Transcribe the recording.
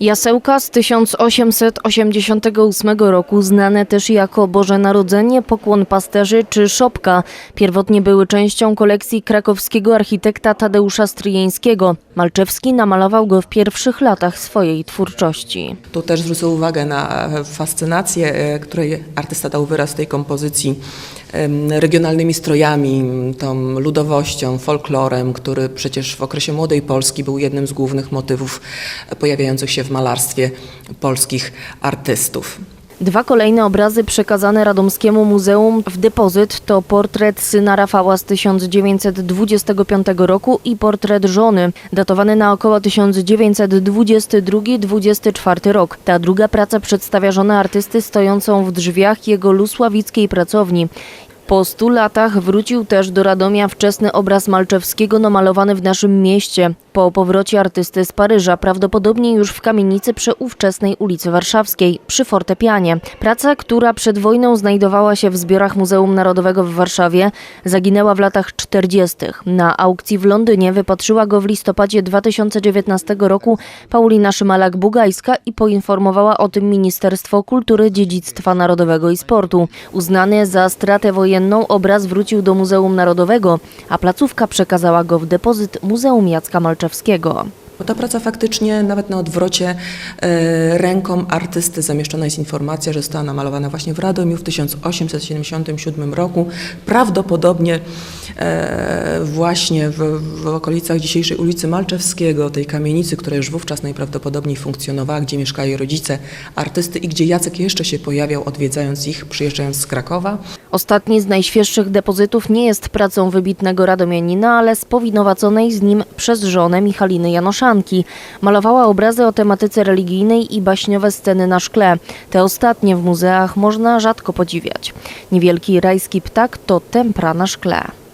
Jasełka z 1888 roku, znane też jako Boże Narodzenie, Pokłon Pasterzy czy Szopka, pierwotnie były częścią kolekcji krakowskiego architekta Tadeusza Stryjeńskiego. Malczewski namalował go w pierwszych latach swojej twórczości. Tu też zwrócę uwagę na fascynację, e, której artysta dał wyraz tej kompozycji regionalnymi strojami, tą ludowością, folklorem, który przecież w okresie młodej Polski był jednym z głównych motywów pojawiających się w malarstwie polskich artystów. Dwa kolejne obrazy przekazane Radomskiemu Muzeum w depozyt to portret syna Rafała z 1925 roku i portret żony, datowany na około 1922-24 rok. Ta druga praca przedstawia żonę artysty stojącą w drzwiach jego lusławickiej pracowni. Po stu latach wrócił też do Radomia wczesny obraz Malczewskiego namalowany w naszym mieście. Po powrocie artysty z Paryża, prawdopodobnie już w kamienicy przy ówczesnej ulicy Warszawskiej, przy fortepianie. Praca, która przed wojną znajdowała się w zbiorach Muzeum Narodowego w Warszawie, zaginęła w latach 40. Na aukcji w Londynie wypatrzyła go w listopadzie 2019 roku Paulina Szymalak-Bugajska i poinformowała o tym Ministerstwo Kultury, Dziedzictwa Narodowego i Sportu. Uznany za stratę wojenną obraz wrócił do Muzeum Narodowego, a placówka przekazała go w depozyt Muzeum Jacka Malczewskiego. Bo ta praca faktycznie, nawet na odwrocie, e, ręką artysty zamieszczona jest informacja, że została namalowana właśnie w Radomiu w 1877 roku. Prawdopodobnie e, właśnie w, w okolicach dzisiejszej ulicy Malczewskiego, tej kamienicy, która już wówczas najprawdopodobniej funkcjonowała, gdzie mieszkali rodzice artysty i gdzie Jacek jeszcze się pojawiał, odwiedzając ich, przyjeżdżając z Krakowa. Ostatni z najświeższych depozytów nie jest pracą wybitnego radomianina, ale spowinowaconej z nim przez żonę Michaliny Malowała obrazy o tematyce religijnej i baśniowe sceny na szkle. Te ostatnie w muzeach można rzadko podziwiać. Niewielki rajski ptak to tempra na szkle.